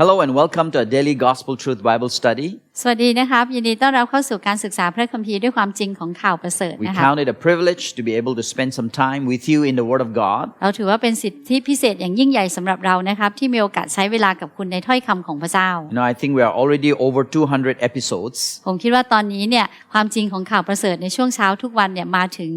Hello and welcome to a daily Gospel Truth Bible study. สวัสดีนะครับยินดีต้อนรับเข้าสู่การศึกษาพระคัมภีร์ด้วยความจริงของข่าวประเสริฐ We นะครับ count it a privilege to be able to spend some time with you in the Word of God. เราถือว่าเป็นสิทธิพิเศษอย่างยิ่งใหญ่สำหรับเรานะครับที่มีโอกาสใช้เวลากับคุณในถ้อยคำของพระเจ้า You know, I think we are already over 200 episodes. ผมคิดว่าตอนนี้เนี่ยความจริงของข่าวประเสริฐในช่วงเช้าทุกวันเนี่ยมาถึง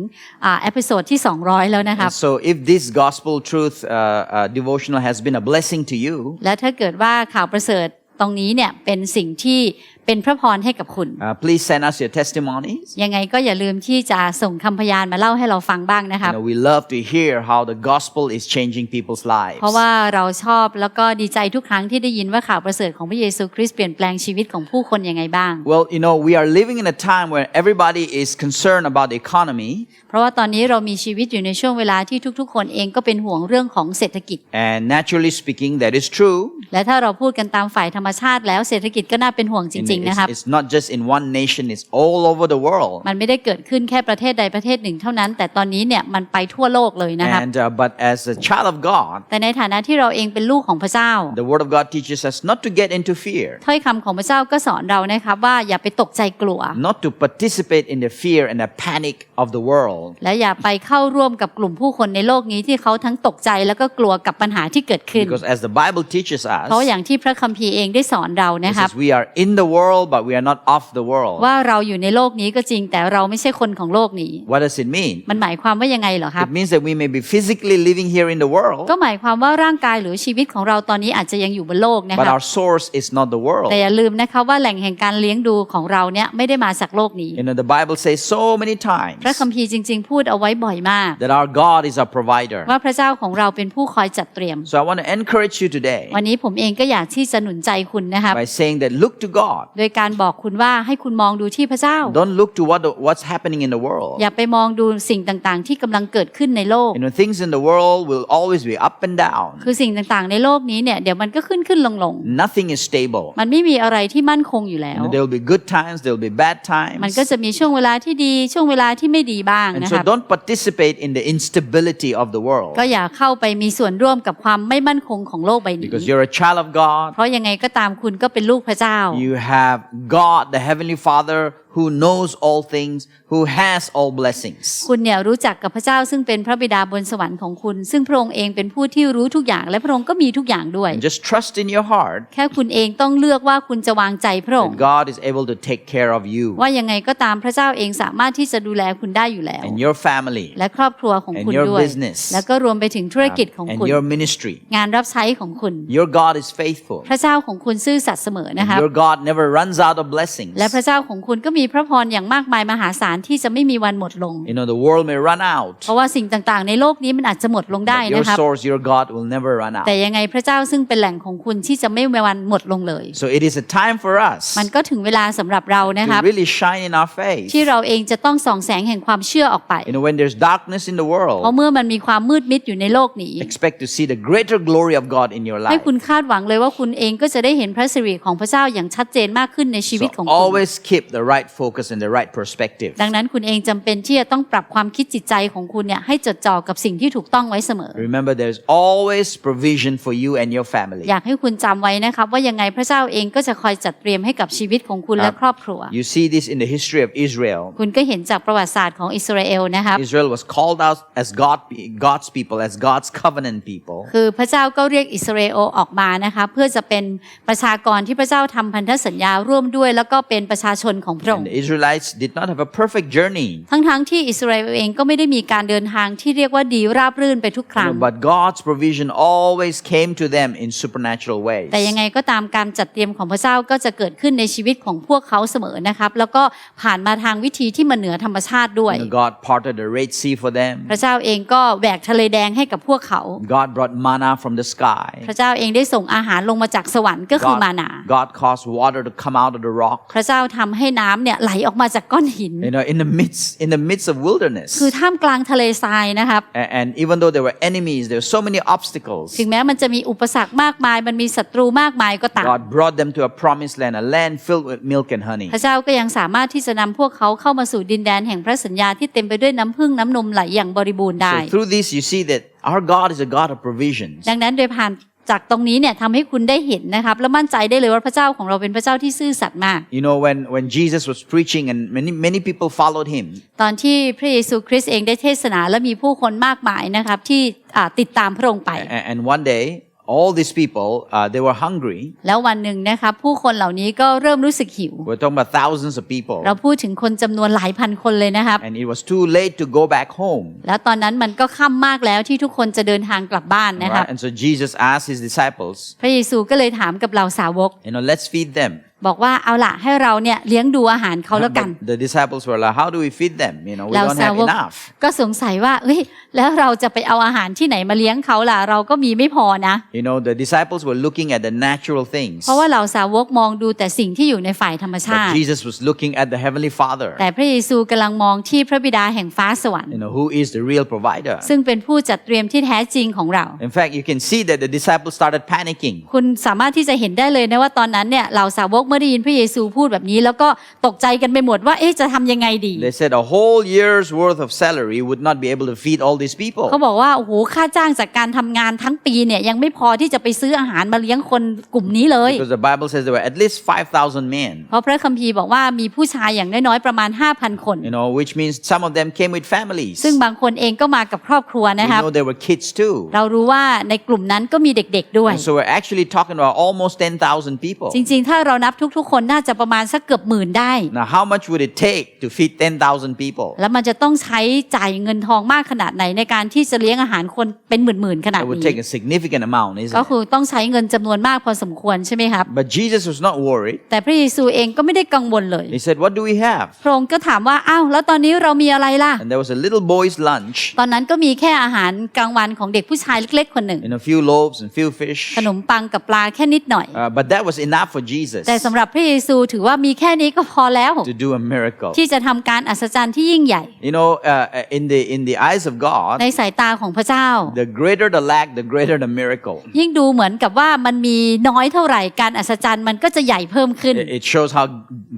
อ่าเอพิโซดที่ 200 แล้วนะครับ And so if this Gospel Truth uh, uh, devotional has been a blessing to you, และถ้าเกิดว่าข่าวประเสริฐตรงนี้เนี่ยเป็นสิ่งที่ เป็นพระพรให้กับคุณ uh, please send us your testimonies. ยังไงก็อย่าลืมที่จะส่งคำพยานมาเล่าให้เราฟังบ้างนะค You รับ know, we love to hear how the gospel is changing people's lives. เพราะว่าเราชอบแล้วก็ดีใจทุกครั้งที่ได้ยินว่าข่าวประเสริฐของพระเยซูคริสต์เปลี่ยนแปลงชีวิตของผู้คนยังไงบ้าง Well, you know, we are living in a time where everybody is concerned about the economy, เพราะว่าตอนนี้เรามีชีวิตอยู่ในช่วงเวลาที่ทุกๆ คนเองก็เป็นห่วงเรื่องของเศรษฐกิจ and naturally speaking, that is true. และถ้าเราพูดกันตามฝ่ายธรรมชาติแล้วเศรษฐกิจก็น่าเป็นห่วงจ And ริงๆนะครับ It's, it's not just in one nation, it's all over the world. มันไม่ได้เกิดขึ้นแค่ประเทศใดประเทศหนึ่งเท่านั้น แต่ตอนนี้เนี่ยมันไปทั่วโลกเลยนะครับ And uh, but as a child of God, แต่ในฐานะที่เราเองเป็นลูกของพระเจ้า the Word of God teaches us not to get into fear, ถ้อยคำของพระเจ้าก็สอนเรานะครับว่าอย่าไปตกใจกลัว not to participate in the fear and the panic of the world. และอย่าไปเข้าร่วมกับกลุ่มผู้คนในโลกนี้ที่เขาทั้งตกใจแล้วก็กลัวกับปัญหาที่เกิดขึ้น Because as the Bible teaches เพราะ us, อย่างที่พระคัมภีร์เองได้สอนเรา it นะครับ says we are in the world, but we are not of the world. ว่าเราอยู่ในโลกนี้ก็จริงแต่เราไม่ใช่คนของโลกนี้ What does it mean? มันหมายความว่ายังไงเหรอครับ It means that we may be physically living here in the world, ก็หมายความว่าร่างกายหรือชีวิตของเราตอนนี้อาจจะยังอยู่บนโลกนะ but ครับ our source is not the world. แต่อย่าลืมนะคะว่าแหล่งแห่งการเลี้ยงดูของเราเนี่ยไม่ได้มาจากโลกนี้ You know, the Bible says so many times พระคัมภีร์จริง ๆ พูดเอาไว้บ่อยมาก that our God is our provider. ว่าพระเจ้าของเราเป็นผู้คอยจัดเตรียม So I want to encourage you today วันนี้ผมเองก็อยากที่จะหนุนใจคุณนะครับ by saying that look to God. โดยการบอกคุณว่าให้คุณมองดูที่พระเจ้า Don't look to what the, what's happening in the world. อย่าไปมองดูสิ่งต่างๆ ที่กำลังเกิดขึ้นในโลก You know, things in the world will always be up and down. คือสิ่งต่างๆ ในโลกนี้เนี่ยเดี๋ยวมันก็ขึ้นขึ้นลงลง Nothing is stable. ๆมันไม่มีอะไรที่มั่นคงอยู่แล้ว You know, there will be good times, there will be bad มัน times. ก็จะมีช่วงเวลาที่ดีช่วงเวลาที่ไม่ดีบ้าง And นะ so ครับ don't participate in the instability of the world ก็อย่าเข้าไปมีส่วนร่วมกับความไม่มั่นคงของโลกใบนี้ because you're a child of God. เพราะยังไงก็ตามคุณก็เป็นลูกพระเจ้า You have God, the Heavenly Father, who knows all things, who has all blessings. คุณเนี่ยรู้จักกับพระเจ้าซึ่งเป็นพระบิดาบนสวรรค์ของคุณ ซึ่งพระองค์เองเป็นผู้ที่รู้ทุกอย่างและพระองค์ก็มีทุกอย่างด้วย And just trust in your heart แค่คุณเองต้องเลือกว่าคุณจะวางใจพระองค์ that God is able to take care of you ว่ายังไงก็ตามพระเจ้าเองสามารถที่จะดูแลคุณได้อยู่แล้ว and your family และครอบครัวของ and คุณ your ด้วย business แล้วก็รวมไปถึงธุรกิจของ and คุณ your ministry. งานรับใช้ของคุณ Your God is faithful. พระเจ้าของคุณซื่อสัตย์เสมอนะครับ Your God never runs out of blessings. และพระเจ้าของคุณก็มีพระพรอย่างมากมายมหาศาลที่จะไม่มีวันหมดลง You know, the world may run out, เพราะว่าสิ่งต่างๆ ในโลกนี้มันอาจจะหมดลงได้ but your นะครับ source, your God, will never run out. แต่ยังไงพระเจ้าซึ่งเป็นแหล่งของคุณที่จะไม่มีวันหมดลงเลย So it is a time for us มันก็ถึงเวลาสำหรับเรานะครับ to really shine in our faith. ที่เราเองจะต้องส่องแสงแห่งความเชื่อออกไป You know, when there's darkness in the เพราะ world, เมื่อมันมีความมืดมิดอยู่ในโลกนี้ expect to see the greater glory of God in your ให้ life. คุณคาดหวังเลยว่าคุณเองก็จะได้เห็นพระสิริของพระเจ้าอย่างชัดเจนมากขึ้นในชีวิต So ของคุณ always keep the right focus and the right perspective. ดังนั้นคุณเองจำเป็นที่จะต้องปรับความคิดจิตใจของคุณเนี่ยให้จดจ่อกับสิ่งที่ถูกต้องไว้เสมอ Remember, there's always provision for you and your family. อยากให้คุณจำไว้นะครับว่ายังไงพระเจ้าเองก็จะคอยจัดเตรียมให้กับชีวิตของคุณและครอบครัว You see this in the history of Israel. คุณก็เห็นจากประวัติศาสตร์ของอิสราเอลนะครับ Israel was called out as God, God's people, as God's covenant people. คือพระเจ้าก็เรียกอิสราเอลออกมานะคะเพื่อจะเป็นประชากรที่พระเจ้าทำพันธสัญญาร่วมด้วย แล้วก็เป็นประชาชนของพระอง And ค์ the Israelites did not have a perfect journey. ทั้งๆที่อิสราเอลเองก็ไม่ได้มีการเดินทางที่เรียกว่าดีราบรื่นไปทุกค you รั้ง know, but God's provision always came to them in supernatural ways. แต่ยังไงก็ตามการจัดเตรียมของพระเจ้าก็จะเกิดขึ้นในชีวิตของพวกเขาเสมอนะครับ แล้วก็ผ่านมาทางวิธีที่มันเหนือธรรมชาติด้วย You know, God parted the Red Sea for them. พระเจ้าเองก็แหวกทะเลแดงให้กับพวกเขา God brought manna from the sky. พระเจ้าเองได้ส่งอาหารลงมาจากสวรรค์ก็คือมานา God caused water to come out of the rock. พระเจ้าทำให้น้ำเนี่ยไหลออกมาจากก้อนหิน You know, in the midst, in the midst of wilderness. คือท่ามกลางทะเลทรายนะครับ A- And even though there were enemies, there were so many obstacles. ถึงแม้มันจะมีอุปสรรคมากมาย มันมีศัตรูมากมายก็ตาม God brought them to a promised land, a land filled with milk and honey. พระเจ้าก็ยังสามารถที่จะนำพวกเขาเข้ามาสู่ดินแดนแห่งพระสัญญาที่เต็มไปด้วยน้ำพึ่งน้ำนมไหลอย่างบริบูรณ์ได้ So through this, you see that our God is a God of provisions. ดังนั้นโดยผ่าน จากตรงนี้เนี่ยทำให้คุณได้เห็นนะครับและมั่นใจได้เลยว่าพระเจ้าของเราเป็นพระเจ้าที่ซื่อสัตย์มาก You know, when, when Jesus was preaching and many, many people followed him, ตอนที่พระเยซูคริสต์เองได้เทศนาและมีผู้คนมากมายนะครับที่อ่าติดตามพระองค์ไป a- and one day, all these people, uh, they were hungry. แล้ววันหนึ่งนะครับผู้คนเหล่านี้ก็เริ่มรู้สึกหิว We're talking about thousands of people. เราพูดถึงคนจำนวนหลายพันคนเลยนะครับ And it was too late to go back home. แล้วตอนนั้นมันก็ค่ำมากแล้วที่ทุกคนจะเดินทางกลับบ้านนะครับ Right? And so Jesus asked his disciples, พระเยซูก็เลยถามกับเราสาวก you know, let's feed them. บอกว่าเอาละให้เราเนี่ยเลี้ยงดูอาหารเขาแล้วกัน But the disciples were like, how do we feed them? You know, we เรา don't สา have วก enough. ก็สงสัยว่าเอ้ยแล้วเราจะไปเอาอาหารที่ไหนมาเลี้ยงเขาล่ะเราก็มีไม่พอนะ You know, the disciples were looking at the natural things. เพราะว่าเราสาวกมองดูแต่สิ่งที่อยู่ในฝ่ายธรรมชา But ติ Jesus was looking at the Heavenly Father, แต่พระเยซูกำลังมองที่พระบิดาแห่งฟ้าสวรรค์ you know, who is the real provider. ซึ่งเป็นผู้จัดเตรียมที่แท้จริงของเรา In fact, you can see that the disciples started panicking. คุณสามารถที่จะเห็นได้เลยนะว่าตอนนั้นเนี่ยเราสาวกเมื่อได้ยินพระเยซูพูดแบบนี้ แล้วก็ตกใจกันไปหมดว่าเอ๊ะจะทำยังไงดี They said a whole year's worth of salary would not be able to feed all these people. เขาบอกว่าโอ้โหค่าจ้างจากการทำงานทั้งปีเนี่ยยังไม่พอที่จะไปซื้ออาหารมาเลี้ยงคนกลุ่มนี้เลย Because the Bible says there were at least 5,000 men, เพราะพระคัมภีร์บอกว่ามีผู้ชายอย่างน้อยๆประมาณ 5,000 คน you know, which means some of them came with families. ซึ่งบางคนเองก็มากับครอบครัว We นะครับ know there were kids too. เรารู้ว่าในกลุ่มนั้นก็มีเด็กๆด้วย And so we're actually talking about almost 10,000 people. จริงๆ ถ้าเรานับทุกๆ คนน่าจะประมาณสักเกือบหมื่นได้ Now, how much would it take to feed 10,000 people? แล้วมันจะต้องใช้จ่ายเงินทองมากขนาดไหนในการที่จะเลี้ยงอาหารคนเป็นหมื่นๆขนาด It would นี้ take a significant amount, isn't ก็ it? คือต้องใช้เงินจำนวนมากพอสมควรใช่ไหมครับ But Jesus was not worried. แต่พระเยซูเองก็ไม่ได้กังวลเลย He said, What do we have? พระองค์ก็ถามว่าอ้าวแล้วตอนนี้เรามีอะไรล่ะ And there was a little boy's lunch ตอนนั้นก็มีแค่อาหารกลางวันของเด็กผู้ชายเล็ก ๆ คนหนึ่ง and a few loaves and few fish. ขนมปังกับปลาแค่นิดหน่อย Uh, but that was enough for Jesus แต่สำหรับพระเยซูถือว่ามีแค่นี้ก็พอแล้ว to do a miracle. ที่จะทำการอัศจรรย์ที่ยิ่งใหญ่ You know, uh, in the in the eyes of God, ในสายตาของพระเจ้า the greater the lack, the greater the miracle. ยิ่งดูเหมือนกับว่ามันมีน้อยเท่าไหร่การอัศจรรย์มันก็จะใหญ่เพิ่มขึ้น It it shows how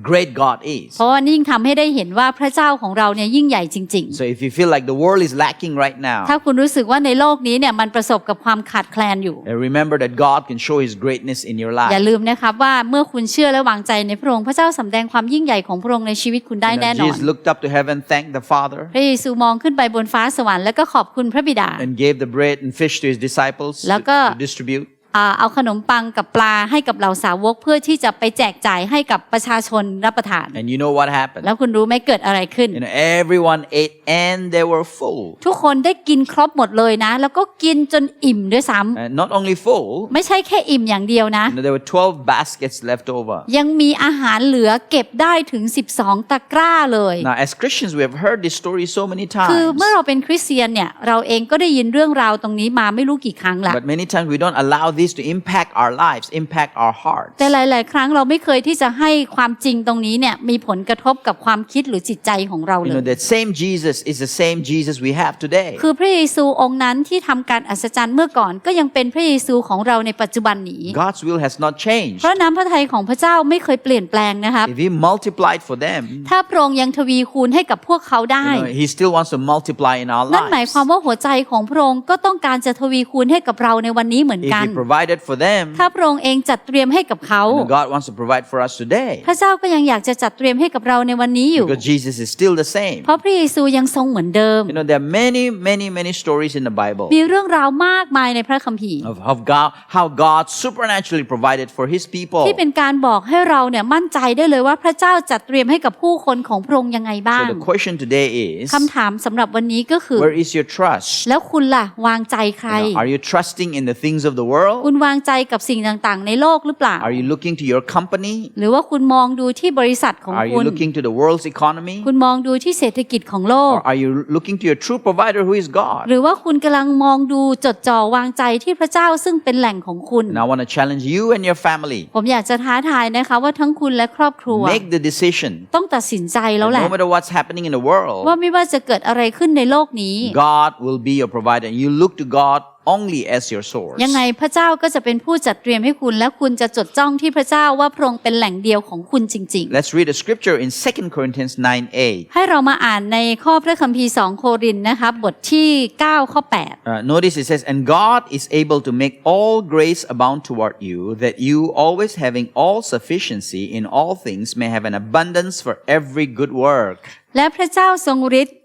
great God is. เพราะว่ายิ่งทำให้ได้เห็นว่าพระเจ้าของเราเนี่ยยิ่งใหญ่จริง So if you feel like the world is lacking right ๆ now, ถ้าคุณรู้สึกว่าในโลกนี้เนี่ยมันประสบกับความขาดแคลนอยู่ uh, remember that God can show His greatness in your อย่า life. ลืมนะครับว่าเมื่อคุณเชื่อและวางใจในพระองค์พระเจ้าสำแดงความยิ่งใหญ่ของพระองค์ในชีวิตคุณได้ You know, แน่นอน Jesus looked up to heaven, thanked the Father, พระเยซูมองขึ้นไปบนฟ้าสวรรค์แล้วก็ขอบคุณพระบิดา and gave the bread and fish to His disciples to, แล้วก็ to distribute. อ่าเอาขนมปังกับปลาให้กับเหล่าสาวกเพื่อที่จะไปแจกจ่ายให้กับประชาชนรับประทาน And you know what happened? แล้วคุณรู้ไหมเกิดอะไรขึ้น You know, everyone ate and they were full. ทุกคนได้กินครบหมดเลยนะ แล้วก็กินจนอิ่มด้วยซ้ำ And not only full, ไม่ใช่แค่อิ่มอย่างเดียวนะ you know, there were 12 baskets left over. ยังมีอาหารเหลือเก็บได้ถึง 12 ตะกร้าเลย Now, as Christians, we have heard this story so many คือ times. เมื่อเราเป็นคริสเตียนเนี่ยเราเองก็ได้ยินเรื่องราวตรงนี้มาไม่รู้กี่ครั้งละ But many times we don't allow this to impact our lives, impact our hearts. แต่หลาย ๆ ครั้งเราไม่เคยที่จะให้ความจริงตรงนี้เนี่ยมีผลกระทบกับความคิดหรือจิตใจของเรา You เล know, ย that same Jesus is the same Jesus we have today. คือพระเยซูองค์นั้นที่ทำการอัศจรรย์เมื่อก่อนก็ยังเป็นพระเยซูของเราในปัจจุบันนี้ God's will has not changed. เพราะน้ำพระทัยของพระเจ้าไม่เคยเปลี่ยนแปลงนะครับ If He multiplied for them, ถ้าพระองค์ยังทวีคูณให้กับพวกเขาได้ you know, He still wants to multiply in our นั่นหมายความ lives. ว่าหัวใจของพระองค์ก็ต้องการจะทวีคูณให้กับเราในวันนี้เหมือน If กัน He provided for them, ถ้าพระองค์เองจัดเตรียมให้กับเขา you know, God wants to provide for us today. พระเจ้าก็ยังอยากจะจัดเตรียมให้กับเราในวันนี้อยู่ Because Jesus is still the same. เพราะพระเยซูยังทรงเหมือนเดิม You know, there are many, many, many stories in the Bible มีเรื่องราวมากมายในพระคัมภีร์ of, of God, how God supernaturally provided for His people. ที่เป็นการบอกให้เราเนี่ยมั่นใจได้เลยว่าพระเจ้าจัดเตรียมให้กับผู้คนของพระองค์ยังไงบ้าง So the question today is, คำถามสำหรับวันนี้ก็คือ where is your trust? แล้วคุณล่ะวางใจใคร You know, are you trusting in the things of the world? คุณวางใจกับสิ่งต่างๆ ในโลกหรือเปล่า Are you looking to your company? หรือว่าคุณมองดูที่บริษัทของ Are คุ you ณ looking to the world's economy? คุณมองดูที่เศรษฐกิจของโลก Or are you looking to your true provider who is God? หรือว่าคุณกำลังมองดูจดจ่อวางใจที่พระเจ้าซึ่งเป็นแหล่งของคุณ And I want to challenge you and your family. ผมอยากจะท้าทายนะคะว่าทั้งคุณและครอบครัว Make the decision. ต้องตัดสินใจแล้ว that แหละ No matter what's happening in the ว่า world, ไม่ว่าจะเกิดอะไรขึ้นในโลกนี้ God will be your provider. You look to God only as your source. ยังไงพระเจ้าก็จะเป็นผู้จัดเตรียมให้คุณ และคุณจะจดจ้องที่พระเจ้าว่าพระองค์เป็นแหล่งเดียวของคุณจริง Let's read a scripture in 2 Corinthians 9 8. ๆให้เรามาอ่านในข้อพระคัมภีร์สองโครินธ์นะครับบทที่ 9 ข้อ 8 Uh, notice it says, And God is able to make all grace abound toward you, that you, always having all sufficiency in all things, may have an abundance for every good work. และพระเจ้าทรงฤทธิ์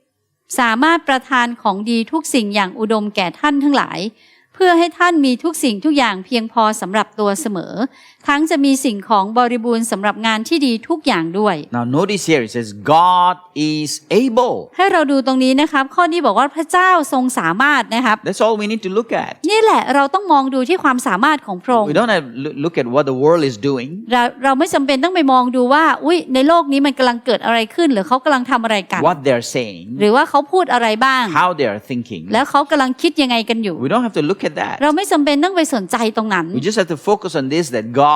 สามารถประทานของดีทุกสิ่งอย่างอุดมแก่ท่านทั้งหลาย เพื่อให้ท่านมีทุกสิ่งทุกอย่างเพียงพอสำหรับตัวเสมอทั้งจะมีสิ่งของบริบูรณ์สำหรับงานที่ดีทุกอย่างด้วย Now, notice here it says, God is able. ให้เราดูตรงนี้นะครับ ข้อนี้บอกว่าพระเจ้าทรงสามารถนะครับ That's all we need to look at. นี่แหละเราต้องมองดูที่ความสามารถของพระองค์ We don't have to loo- look at what the world is doing, เราเราไม่จำเป็นต้องไปมองดูว่าอุ้ยในโลกนี้มันกำลังเกิดอะไรขึ้น หรือเขากำลังทำอะไรกัน what they're saying, หรือว่าเขาพูดอะไรบ้าง how they are thinking. แล้วเขากำลังคิดยังไงกันอยู่ We don't have to look at that. เราไม่จำเป็นต้องไปสนใจตรงนั้น We just have to focus on this that God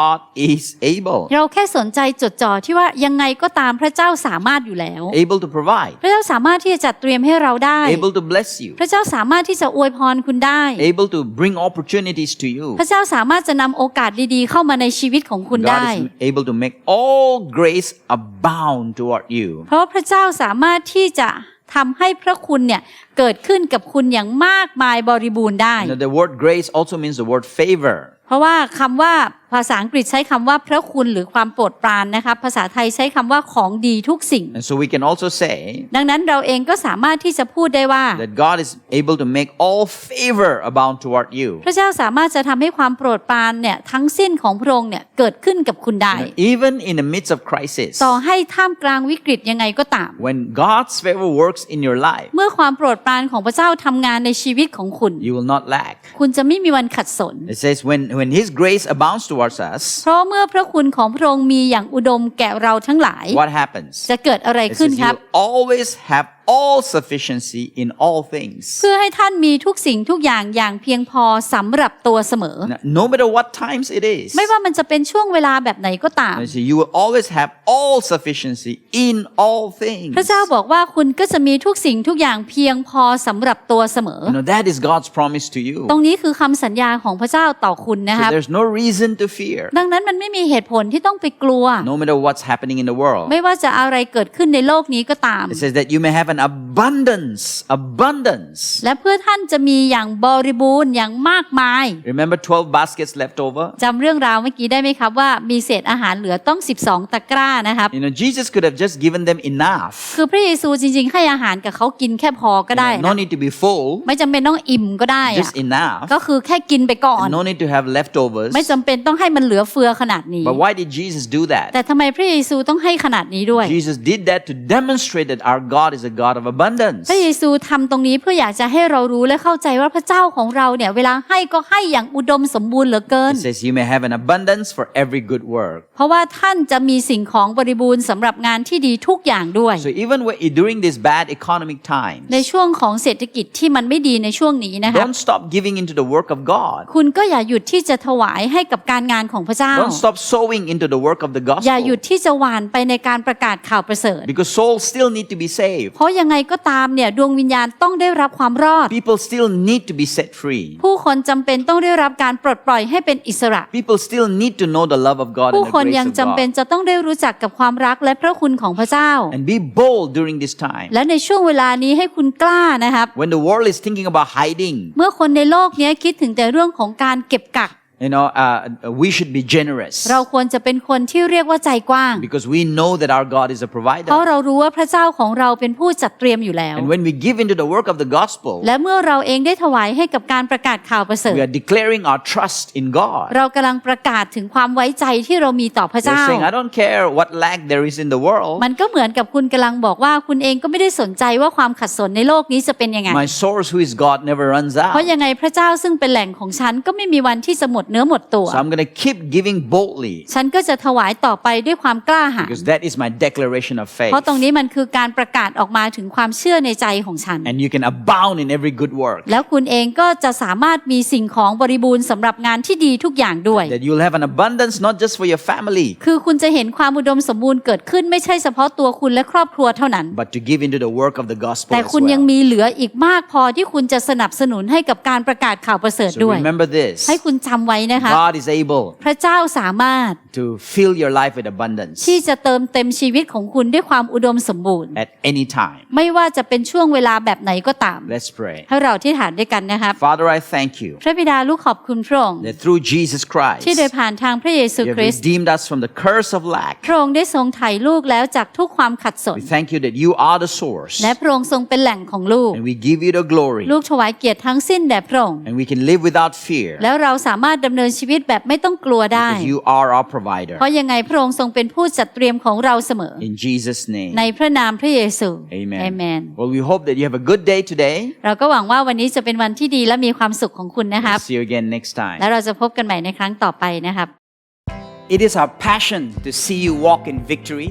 is able, เราแค่สนใจจดจ่อที่ว่ายังไงก็ตามพระเจ้าสามารถอยู่แล้ว able to provide, พระเจ้าสามารถที่จะจัดเตรียมให้เราได้ able to bless you, พระเจ้าสามารถที่จะอวยพรคุณได้ able to bring opportunities to you. พระเจ้าสามารถจะนำโอกาสดีๆ เข้ามาในชีวิตของคุณได้ God is able to make all grace abound toward you. เพราะพระเจ้าสามารถที่จะทำให้พระคุณเนี่ยเกิดขึ้นกับคุณอย่างมากมายบริบูรณ์ได้ You know, the word grace also means the word favor. เพราะว่าคำว่า ภาษาอังกฤษใช้คำว่าพระคุณหรือความโปรดปรานนะครับภาษาไทยใช้คำว่าของดีทุกสิ่ง And so we can also say ดังนั้นเราเองก็สามารถที่จะพูดได้ว่า that God is able to make all favor abound toward you. พระเจ้าสามารถจะทำให้ความโปรดปรานเนี่ยทั้งสิ้นของพระองค์เนี่ยเกิดขึ้นกับคุณได้ Even in the midst of crisis, ต่อให้ท่ามกลางวิกฤตยังไงก็ตาม when God's favor works in your life, เมื่อความโปรดปรานของพระเจ้าทำงานในชีวิตของคุณ you will not lack. คุณจะไม่มีวันขัดสน It says, when, when His grace abounds towards us, เพราะเมื่อพระคุณของพระองค์มีอย่างอุดมแก่เราทั้งหลาย what happens? จะเกิดอะไร It ขึ้น says, ครับ you always have all sufficiency in all things. เพื่อให้ท่านมีทุกสิ่งทุกอย่างอย่างเพียงพอสำหรับตัวเสมอ Now, No matter what times it is, ไม่ว่ามันจะเป็นช่วงเวลาแบบไหนก็ตาม you see, you will always have all sufficiency in all things. พระเจ้าบอกว่าคุณก็จะมีทุกสิ่งทุกอย่างเพียงพอสำหรับตัวเสมอ You know, that is God's promise to you. ตรงนี้คือคำสัญญาของพระเจ้าต่อคุณนะค So รับ there's no reason to fear, ดังนั้นมันไม่มีเหตุผลที่ต้องไปกลัว no matter what's happening in the world. ไม่ว่าจะอะไรเกิดขึ้นในโลกนี้ก็ตาม It says that you may have an abundance, abundance. และเพื่อท่านจะมีอย่างบริบูรณ์อย่างมากมาย Remember 12 baskets left over? จำเรื่องราวเมื่อกี้ได้ไหมครับว่ามีเศษอาหารเหลือต้อง 12 ตะกร้านะครับ You know, Jesus could have just given them enough. คือพระเยซูจริงๆ ให้อาหารกับเขากินแค่พอก็ได้ You know, นะ no need to be full, ไม่จำเป็นต้องอิ่มก็ได้อะ just enough. ก็คือแค่กินไปก่อน And no need to have leftovers. ไม่จำเป็นต้องให้มันเหลือเฟือขนาดนี้ But why did Jesus do แต่ that? ทำไมพระเยซูต้องให้ขนาดนี้ด้วย Jesus did that to demonstrate that our God is a God of abundance. พระเยซูทำตรงนี้เพื่ออยากจะให้เรารู้และเข้าใจว่าพระเจ้าของเราเนี่ยเวลาให้ก็ให้อย่างอุดมสมบูรณ์เหลือเกิน It says you may have an abundance for every good work. เพราะว่าท่านจะมีสิ่งของบริบูรณ์สำหรับงานที่ดีทุกอย่างด้วย So even when, during this bad economic times, ในช่วงของเศรษฐกิจที่มันไม่ดีในช่วงนี้นะครับ don't stop giving into the work of God. คุณก็อย่าหยุดที่จะถวายให้กับการงานของพระเจ้า Don't stop sowing into the work of the อย่าหยุด gospel. ที่จะหวานไปในการประกาศข่าวประเสริฐ Because souls still need to be saved. เพราะยังไงก็ตามเนี่ยดวงวิญญาณต้องได้รับความรอด People still need to be set free. ผู้คนจำเป็นต้องได้รับการปลดปล่อยให้เป็นอิสระ People still need to know the love of God ผู้ and คน the ยัง grace จำ of เป็น God. จะต้องได้รู้จักกับความรักและพระคุณของพระเจ้า And be bold during this time. และในช่วงเวลานี้ให้คุณกล้านะครับ When the world is thinking about hiding, เมื่อคนในโลกนี้คิดถึงแต่เรื่องของการเก็บกัก you know, uh, we should be generous เราควรจะเป็นคนที่เรียกว่าใจกว้าง because we know that our God is a เพราะ provider. เรารู้ว่าพระเจ้าของเราเป็นผู้จัดเตรียมอยู่แล้ว And when we give into the work of the gospel, และเมื่อเราเองได้ถวายให้กับการประกาศข่าวประเสริ we ฐ are declaring our trust in God. เรากำลังประกาศถึงความไว้ใจที่เรามีต่อพระ We're เจ้า saying, I don't care what lack there is in the world. มันก็เหมือนกับคุณกำลังบอกว่าคุณเองก็ไม่ได้สนใจว่าความขัดสนในโลกนี้จะเป็นยังไง My source, who is God, never runs เพราะ out. ยังไงพระเจ้าซึ่งเป็นแหล่งของฉันก็ไม่มีวันที่จะหมดดเนื้อหมดตัว So I'm going to keep giving boldly ฉันก็จะถวายต่อไปด้วยความกล้าหาญ because that is my declaration of faith. เพราะตรงนี้มันคือการประกาศออกมาถึงความเชื่อในใจของฉัน And you can abound in every good work. แล้วคุณเองก็จะสามารถมีสิ่งของบริบูรณ์สำหรับงานที่ดีทุกอย่างด้วย That you'll have an abundance not just for your family, คือคุณจะเห็นความอุดมสมบูรณ์เกิดขึ้นไม่ใช่เฉพาะตัวคุณและครอบครัวเท่านั้น but to give into the work of the gospel แต่ as คุณยัง well. มีเหลืออีกมากพอที่คุณจะสนับสนุนให้กับการประกาศข่าวประเสริฐ So ด้วย remember this ให้คุณจำไว้นะคะ God is able พระเจ้าสามารถ to fill your life with abundance ที่จะเติมเต็มชีวิตของคุณด้วยความอุดมสมบูรณ์ at any time. ไม่ว่าจะเป็นช่วงเวลาแบบไหนก็ตาม Let's pray. ให้เราที่ฐานด้วยกันนะครับ Father, I thank you พระบิดาลูกขอบคุณพระองค์ that through Jesus Christ, ที่โดยผ่านทางพระเยซู you ค have ริสต์ redeemed us from the curse of lack. พระองค์ได้ทรงไถ่ลูกแล้วจากทุกความขัดสน We thank you that you are the source และพระองค์ทรงเป็นแหล่งของลูก and we give you the glory ลูกถวายเกียรติทั้งสิ้นแด่พระองค์ and we can live without fear แล้วเราสามารถดำเนินชีวิตแบบไม่ต้องกลัวได้ because you are our provider. เพราะยังไงพระองค์ทรงเป็นผู้จัดเตรียมของเราเสมอ In Jesus' ใน name. พระนามพระเยซู Amen. Amen Well, we hope that you have a good day today. เราก็หวังว่าวันนี้จะเป็นวันที่ดีและมีความสุขของคุณนะครับ See you again next time. แล้วเราจะพบกันใหม่ในครั้งต่อไปนะครับ It is our passion to see you walk in victory.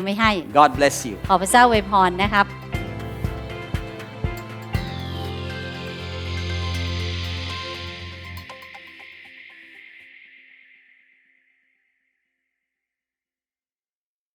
ไว้ให้ God bless you. ขอพระเจ้าอวยพรนะครับ